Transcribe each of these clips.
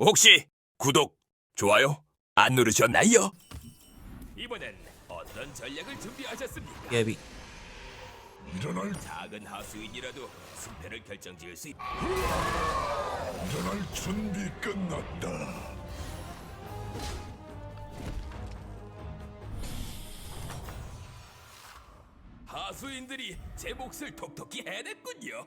혹시 구독, 좋아요 안 누르셨나요? 이번엔 어떤 전략을 준비하셨습니까? 예비 일어날 작은 하수인이라도 승패를 결정지을 수 있... 일어날 준비 끝났다. 하수인들이 제 몫을 톡톡히 해냈군요.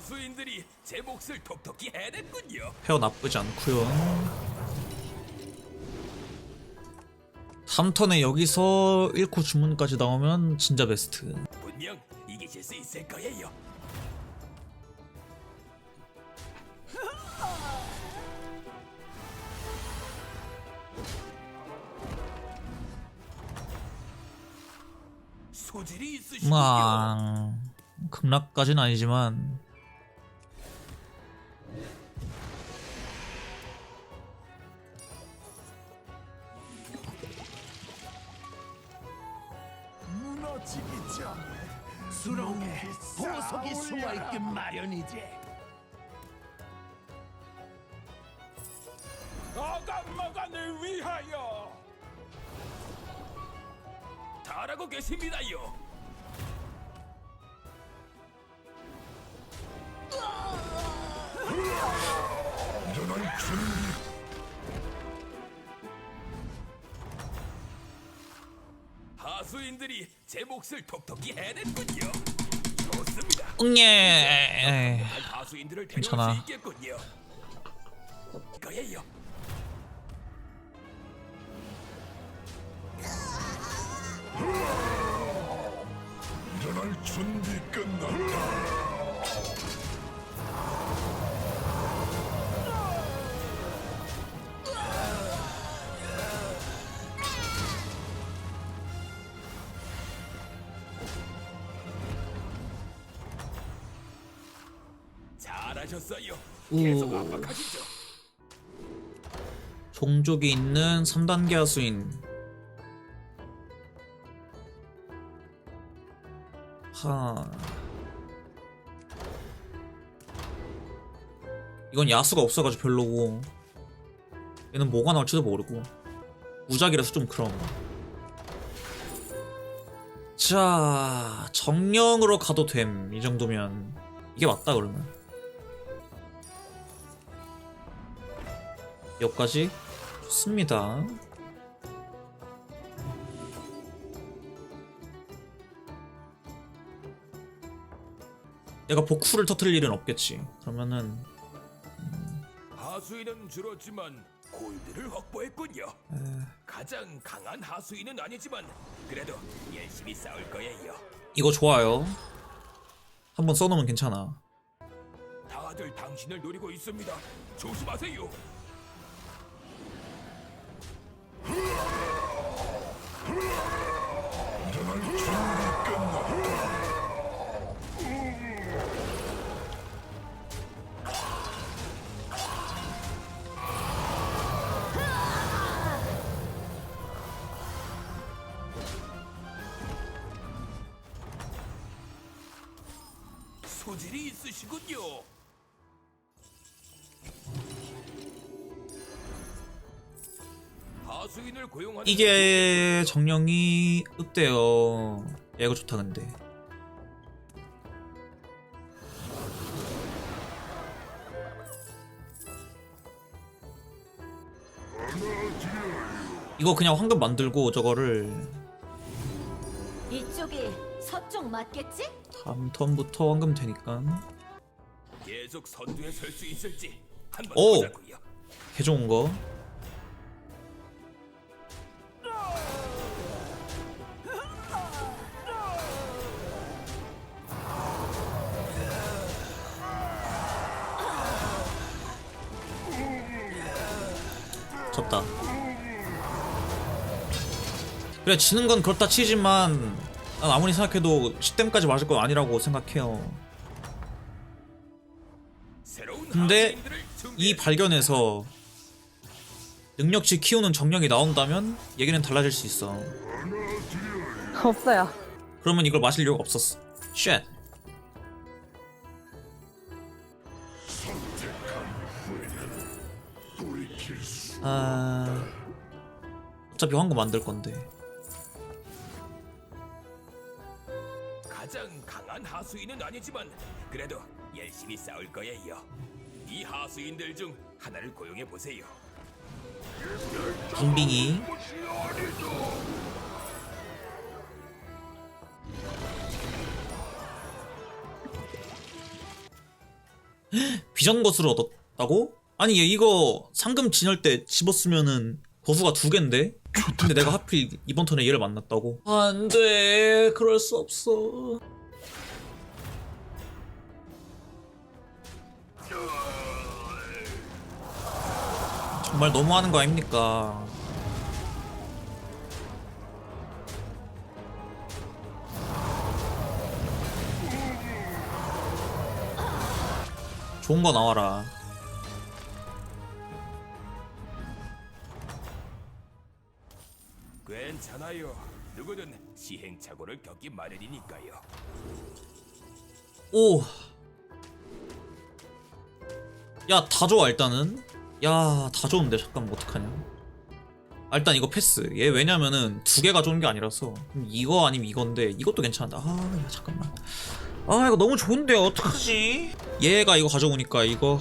하수인들이 제 몫을 톡톡히 해냈군요. 페어 나쁘지 않고요 3턴에 여기서 1코 주문까지 나오면 진짜 베스트 분명 이기실 수 있을 거예요. 소질이 있으시군요. 아 극락까진 아니지만 수렁에 보석이 숨어있기 마련이지. 아감마간을 위하여. 잘하고 계십니다요. 일어날 준비. 하수인들이 제 몫을 톡톡히 해냈군요. 좋습니다. 응예 하수인들을 괜찮아. 데려올 수 있겠군요. 거예요. 하셨어요. 오. 계속 압박하시죠. 종족이 있는 3단계 하수인. 하. 이건 야수가 없어가지고 별로고. 얘는 뭐가 나올지도 모르고. 무작이라서 좀 그럼 자 정령으로 가도 됨. 이 정도면. 이게 맞다 그러면 여기까지 좋습니다. 얘가 복수를 터트릴 일은 없겠지. 그러면은 하수인은 줄었지만 골드를 확보했군요. 가장 강한 하수인은 아니지만 그래도 열심히 싸울 거예요. 이거 좋아요. 한번 써놓으면 괜찮아. 다들 당신을 노리고 있습니다. 조심하세요. 소질이 있으시군요. 하수인을 고용하는 이게 정령이 읍대요. 야, 이거 좋다 근데. 이거 그냥 황금 만들고 저거를 이쪽이 서쪽 맞겠지? 다음 턴부터 황금 되니까 계속 선두에 설 수 있을지 한번 오! 보자고요. 개 좋은 거. 졌다. 그래 지는 건 그렇다 치지만 난 아무리 생각해도 10댐까지 맞을 건 아니라고 생각해요 근데 이. 발견에서 능력치 키우는 정령이 나온다면 얘기는 달라질 수 있어 없어요. 그러면 이걸 마실 이유가 없었어 쉣 아... 어차피 황금 만들 건데 가장 강한 하수인은 아니지만 그래도 열심히 싸울 거예요. 이 하수인들 중 하나를 고용해 보세요. 빙빙이 비전 거수를 얻었다고? 아니 얘 이거 상금 진열 때 집었으면은 거수가 두 갠데? 근데 내가 하필 이번 턴에 얘를 만났다고? 안돼 그럴 수 없어 정말 너무하는 거 아닙니까? 좋은 거 나와라. 괜찮아요. 누구든 시행착오를 겪기 마련이니까요. 오. 야, 다 좋아, 일단은. 야, 다 좋은데, 잠깐만, 어떡하냐. 아, 일단 이거 패스. 얘 왜냐면은 두 개가 좋은 게 아니라서. 이거 아니면 이건데, 이것도 괜찮다. 아, 야, 잠깐만. 아, 이거 너무 좋은데, 어떡하지? 얘가 이거 가져오니까, 이거.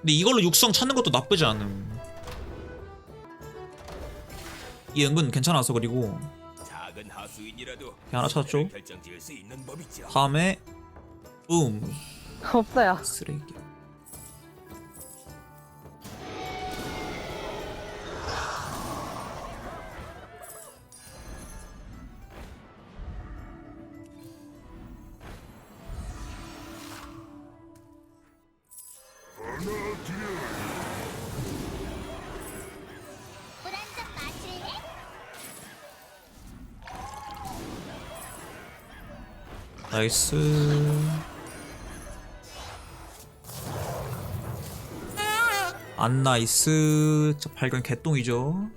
근데 이걸로 육성 찾는 것도 나쁘지 않음. 이 은근 괜찮아서 그리고 작은 하수인이라도 하나 찾았죠? 결정 지을 수 있는 법이죠. 다음에 붐 없어요. 쓰레기 나이스. 안 나이스. 저 발견 개똥이죠.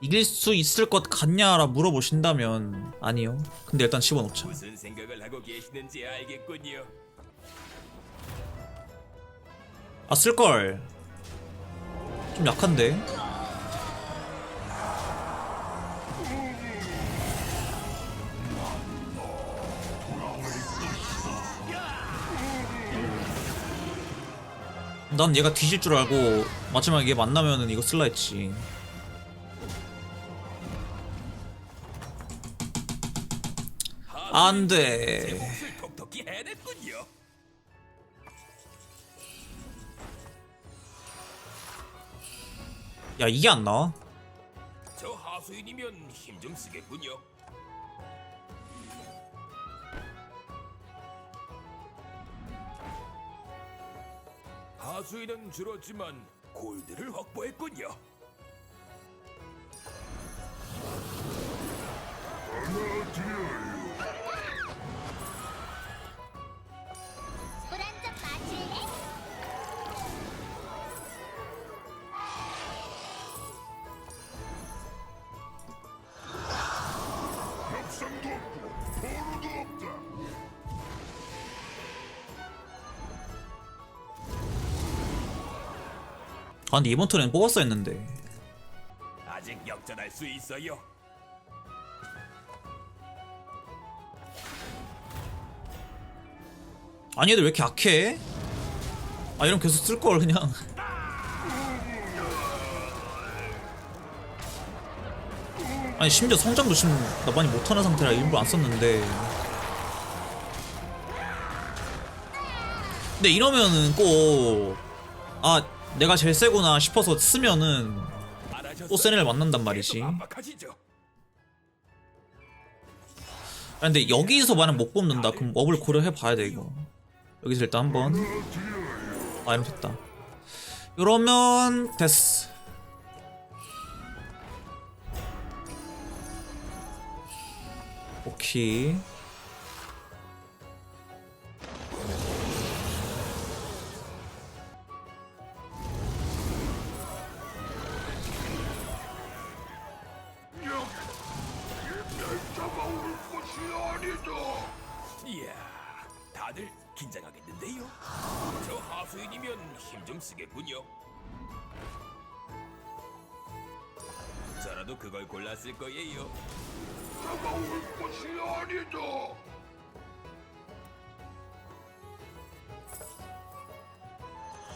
이길 수 있을 것 같냐라 물어보신다면 아니요. 근데 일단 집어넣자. 무슨 생각을 하고 계시는지 알겠군요. 아 쓸걸. 좀 약한데 난 얘가 뒤질 줄 알고 마지막에 얘 만나면은 이거 쓸라 했지 안돼. 야 이게 안 나와? 저 하수인이면 힘 좀 쓰겠군요. 하수인은 줄었지만 골드를 확보했군요. 물한잔 아 근데 이번 턴엔 뽑았어 했는데 아직 역전할 수 있어요. 아니 얘들 왜 이렇게 약해? 아 이러면 계속 쓸 걸 그냥 아니 심지어 성장도 지금 나 많이 못하는 상태라 일부러 안 썼는데 근데 이러면은 꼭 아 내가 제일 세구나 싶어서 쓰면은? 또 센 애를 만난단 말이지. 아, 근데 여기서 만약 못 뽑는다 그럼 업을 고려해 봐야 돼 이거. 여기서 일단 한번. 아 이러면 됐다. 이러면 됐어. 오케이 이야, 다들 긴장하겠는데요? 저 하수인이면 힘 좀 쓰겠군요. 저라도 그걸 골랐을 거예요. 잡아올 것이 아니다.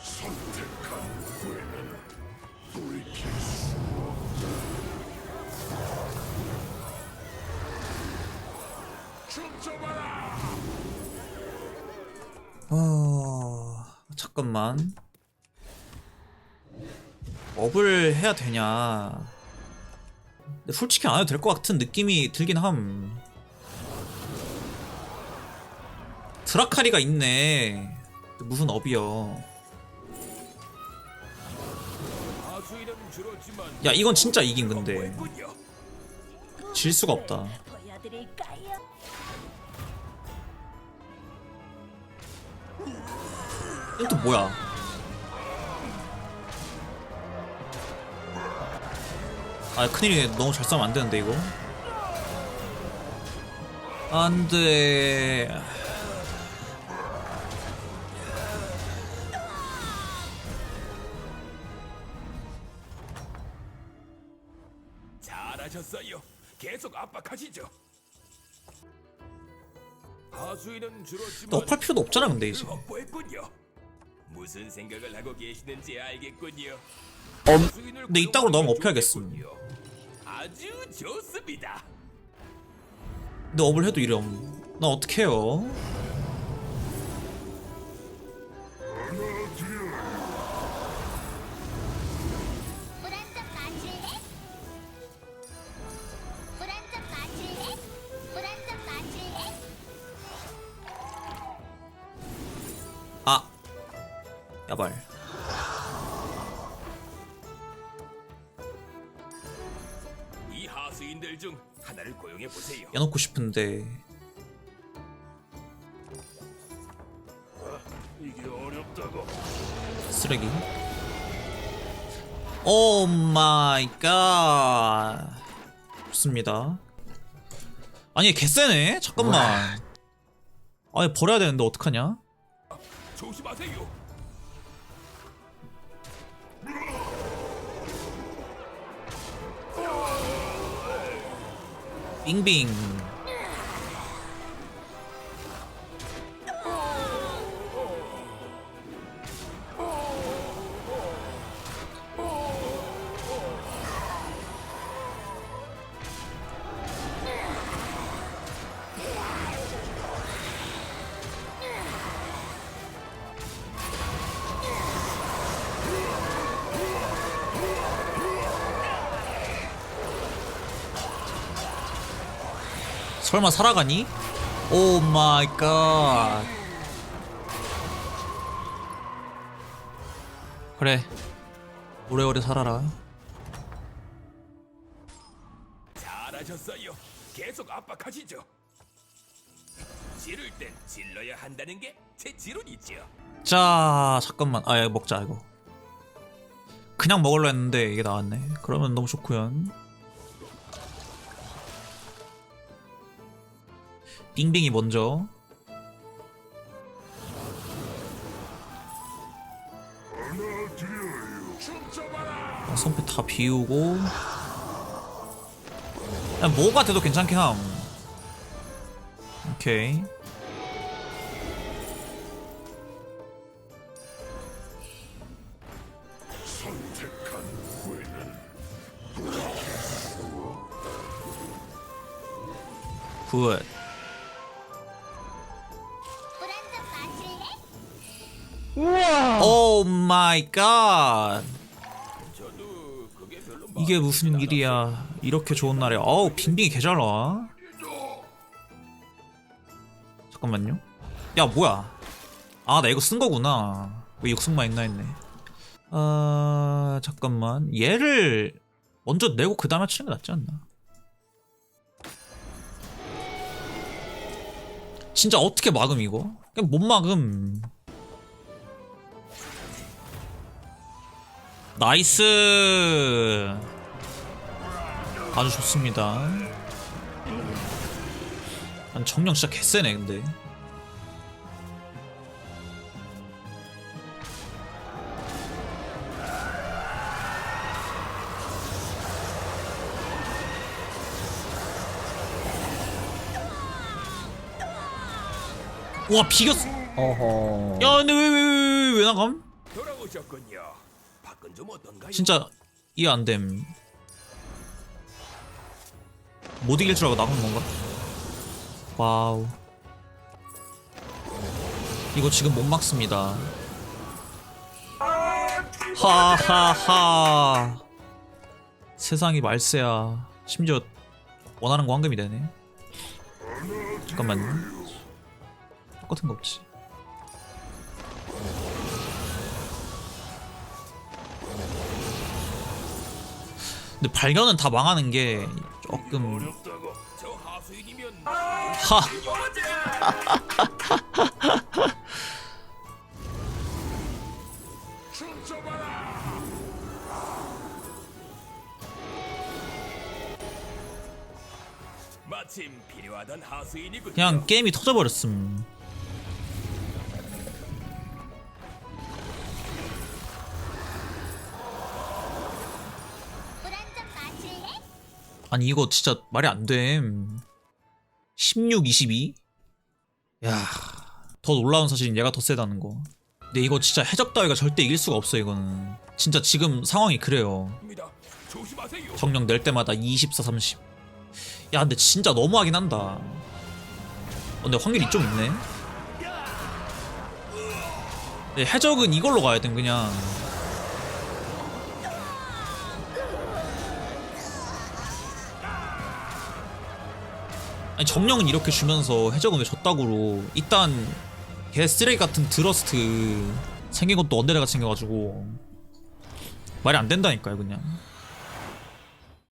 선택한 후에는 돌이킬 수 어... 잠깐만. 업을 해야 되냐? 근데 솔직히 안 해도 될 것 같은 느낌이 들긴 함. 드라카리가 있네. 무슨 업이여? 야 이건 진짜 이긴 근데. 확보했군요. 질 수가 없다 이건 또 뭐야 아 큰일이네 너무 잘 싸면 안 되는데 이거 안돼 잘하셨어요. 계속 압박하시죠. 하수인은 줄었지만 너 업할 필요도 없잖아 근데 이제 확보했군요. 무슨 생각을 하고 계시는지 알겠군요. 엄 근데 이따구로 너무 좋겠군요. 아주 좋습니다. 근데 업을 해도 이럼 나 어떡해요 이 하수인들 중 하나를 고용해 보세요. 야놓고 싶은데. 이게 어렵다고. 쓰레기? 오 마이 갓 좋습니다. 아니 개쎄네? 잠깐만. 아니 버려야 되는데 어떡하냐? 조심하세요. 빙빙 설마 살아가니? 오 마이 갓 그래 오래오래 살아라 잘하셨어요. 계속 압박하시죠. 지를 땐 질러야 한다는 게 제 지론이죠. 자 잠깐만 아 먹자 이거 그냥 먹으려 했는데 이게 나왔네 그러면 너무 좋구연 빙빙이 먼저. 춤춰봐라. 손패 다 비우고 그냥 뭐가 돼도 괜찮긴 함 오케이 굿 마이 갓 이게 무슨 일이야 이렇게 좋은 날에 어우 빙빙이 개잘 나와 잠깐만요. 야 뭐야? 아 나 이거 쓴 거구나. 왜 육승만 있나 했네. 아 잠깐만 얘를 먼저 내고 그 다음에 치는 게 낫지 않나? 진짜 어떻게 막음 이거? 그냥 못 막음. 나이스. 아주 좋습니다. 난 정령 진짜 개쎄네 근데. 와 비겼어. 어허. 야 근데 왜 왜 왜왜 나감? 돌아오셨군요. 어떤가요? 진짜 이해 안됨. 못 이길 줄 알고 나간 건가? 와우. 이거 지금 못 막습니다. 하하하. 세상이 말세야. 심지어 원하는 거 황금이 되네. 잠깐만요. 똑같은 거 없지. 근데 발견은 다 망하는 게 조금 하. 그냥 게임이 터져버렸음. 아니 이거 진짜 말이 안 됨. 16, 22? 야, 더 놀라운 사실은 얘가 더 세다는 거. 근데 이거 진짜 해적 따위가 절대 이길 수가 없어 이거는. 진짜 지금 상황이 그래요. 정령 낼 때마다 24, 30. 야, 근데 진짜 너무하긴 한다. 어, 근데 확률이 좀 있네. 근데 해적은 이걸로 가야 돼, 그냥. 아니, 정령은 이렇게 주면서 해적은 왜 졌다고로. 일단, 개 쓰레기 같은 드러스트 생긴 것도 언데레가 생겨가지고. 말이 안 된다니까요, 그냥.